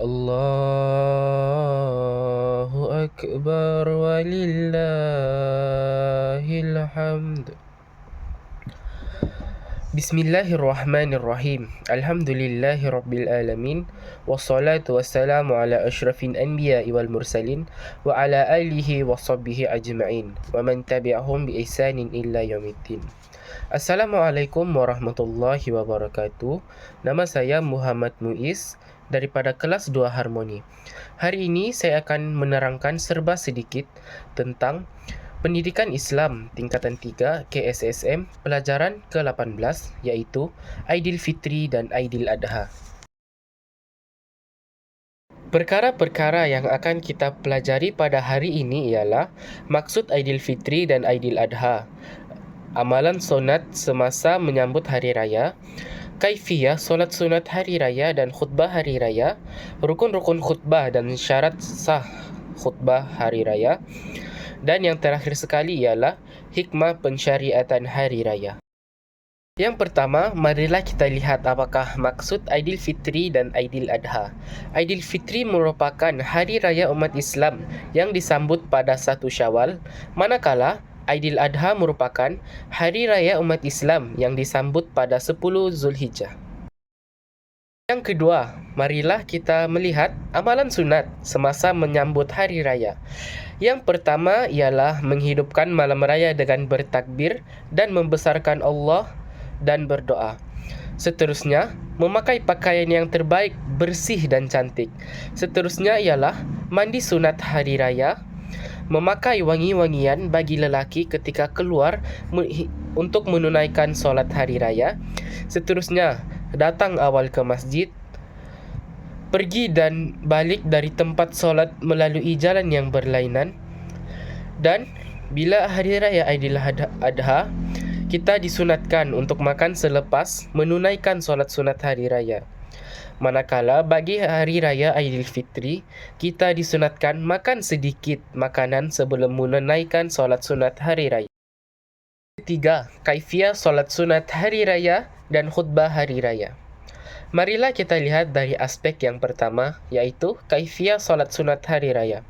الله أكبر ولله الحمد. بسم الله الرحمن الرحيم. الحمد لله رب العالمين والصلاة والسلام على أشرف الأنبياء والمرسلين وعلى آله وصحبه أجمعين ومن تبعهم بإحسان إلى يوم الدين. Assalamualaikum warahmatullahi wabarakatuh. Nama saya Muhammad Muiz daripada kelas 2 Harmoni. Hari ini saya akan menerangkan serba sedikit tentang Pendidikan Islam tingkatan 3 KSSM pelajaran ke-18 iaitu Aidilfitri dan Aidil Adha. Perkara-perkara yang akan kita pelajari pada hari ini ialah maksud Aidilfitri dan Aidil Adha, amalan sunat semasa menyambut hari raya, kaifiyah solat sunat hari raya dan khutbah hari raya, rukun-rukun khutbah dan syarat sah khutbah hari raya, dan yang terakhir sekali ialah hikmah pensyariatan hari raya. Yang pertama, marilah kita lihat apakah maksud Aidil Fitri dan Aidil Adha. Aidil Fitri merupakan hari raya umat Islam yang disambut pada satu Syawal, manakala Aidil Adha merupakan hari raya umat Islam yang disambut pada 10 Zulhijjah. Yang kedua, marilah kita melihat amalan sunat semasa menyambut hari raya. Yang pertama ialah menghidupkan malam raya dengan bertakbir dan membesarkan Allah dan berdoa. Seterusnya, memakai pakaian yang terbaik, bersih dan cantik. Seterusnya ialah mandi sunat hari raya, memakai wangi-wangian bagi lelaki ketika keluar untuk menunaikan solat hari raya. Seterusnya, datang awal ke masjid, pergi dan balik dari tempat solat melalui jalan yang berlainan. Dan bila hari raya Aidiladha, kita disunatkan untuk makan selepas menunaikan solat sunat hari raya. Manakala bagi hari raya Aidilfitri, kita disunatkan makan sedikit makanan sebelum menunaikan solat sunat hari raya. Ketiga, kaifiah solat sunat hari raya dan khutbah hari raya. Marilah kita lihat dari aspek yang pertama, iaitu kaifiah solat sunat hari raya.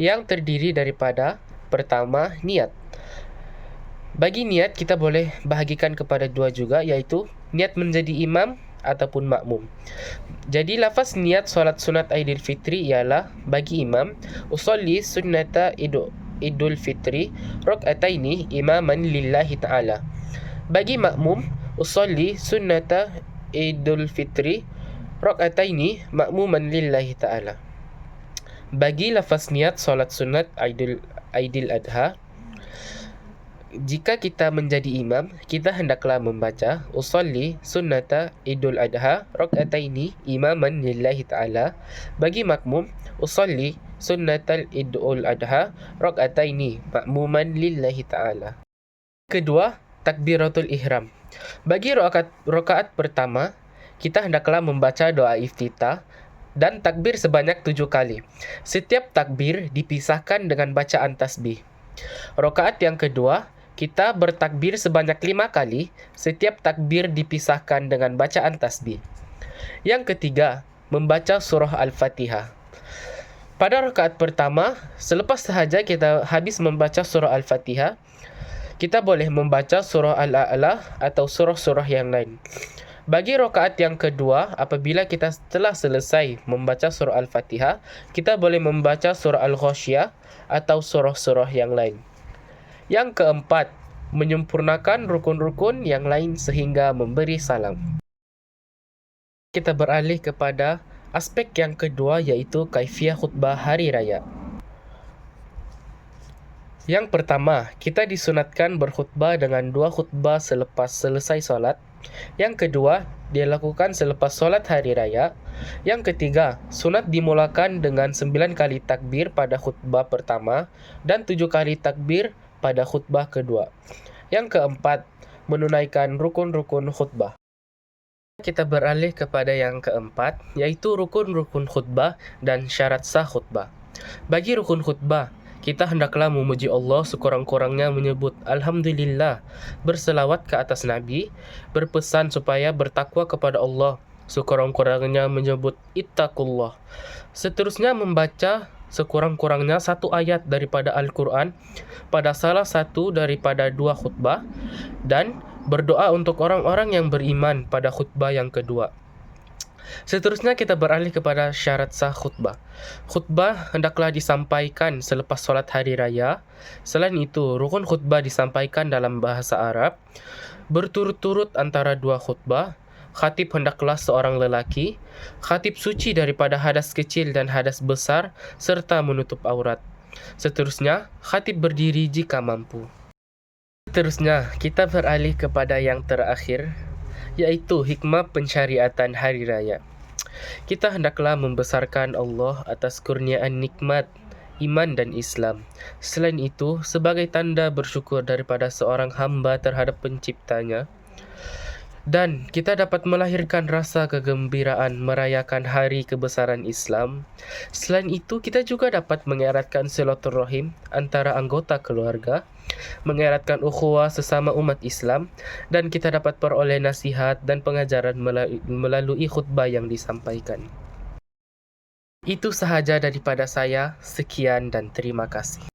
Yang terdiri daripada pertama, niat. Bagi niat kita boleh bahagikan kepada dua juga iaitu niat menjadi imam ataupun makmum. Jadi lafaz niat solat sunat Aidil Fitri ialah bagi imam usolli sunnata idul Idul Fitri rakaataini imaman lillahi taala. Bagi makmum usolli sunnata Idul Fitri rakaataini makmuman lillahi taala. Bagi lafaz niat solat sunat Aidil Aidil Adha jika kita menjadi imam, kita hendaklah membaca usolli sunnata idul adha rakataini imaman lillahi ta'ala. Bagi makmum, usolli sunnatal idul adha rakataini makmuman lillahi ta'ala. Kedua, takbiratul ihram. Bagi rakaat, rakaat pertama, kita hendaklah membaca doa iftitah dan takbir sebanyak tujuh kali. Setiap takbir dipisahkan dengan bacaan tasbih. Rakaat yang kedua, kita bertakbir sebanyak lima kali, setiap takbir dipisahkan dengan bacaan tasbih. Yang ketiga, membaca surah Al-Fatihah. Pada rakaat pertama, selepas sahaja kita habis membaca surah Al-Fatihah, kita boleh membaca surah Al-A'la atau surah-surah yang lain. Bagi rakaat yang kedua, apabila kita telah selesai membaca surah Al-Fatihah, kita boleh membaca surah Al-Ghasyiyah atau surah-surah yang lain. Yang keempat, menyempurnakan rukun-rukun yang lain sehingga memberi salam. Kita beralih kepada aspek yang kedua iaitu kaifiah khutbah hari raya. Yang pertama, kita disunatkan berkhutbah dengan dua khutbah selepas selesai solat Yang kedua, dilakukan selepas solat hari raya. Yang ketiga, sunat dimulakan dengan sembilan kali takbir pada khutbah pertama dan tujuh kali takbir pada khutbah kedua. Yang keempat, menunaikan rukun-rukun khutbah. Kita beralih kepada yang keempat, yaitu rukun-rukun khutbah dan syarat sah khutbah. Bagi rukun khutbah, kita hendaklah memuji Allah sekurang-kurangnya menyebut Alhamdulillah, berselawat ke atas Nabi, berpesan supaya bertakwa kepada Allah, sekurang-kurangnya menyebut Ittaqullah. Seterusnya membaca sekurang-kurangnya satu ayat daripada Al-Quran pada salah satu daripada dua khutbah dan berdoa untuk orang-orang yang beriman pada khutbah yang kedua. Seterusnya kita beralih kepada syarat sah khutbah. Khutbah hendaklah disampaikan selepas solat hari raya. Selain itu, rukun khutbah disampaikan dalam bahasa Arab. Berturut-turut antara dua khutbah, khatib hendaklah seorang lelaki, khatib suci daripada hadas kecil dan hadas besar serta menutup aurat. Seterusnya, khatib berdiri jika mampu. Seterusnya, kita beralih kepada yang terakhir, iaitu hikmah pensyariatan hari raya. Kita hendaklah membesarkan Allah atas kurniaan nikmat iman dan Islam. Selain itu, sebagai tanda bersyukur daripada seorang hamba terhadap penciptanya, dan kita dapat melahirkan rasa kegembiraan merayakan hari kebesaran Islam. Selain itu, kita juga dapat mengeratkan silaturahim antara anggota keluarga, mengeratkan ukhuwah sesama umat Islam, dan kita dapat peroleh nasihat dan pengajaran melalui khutbah yang disampaikan. Itu sahaja daripada saya. Sekian dan terima kasih.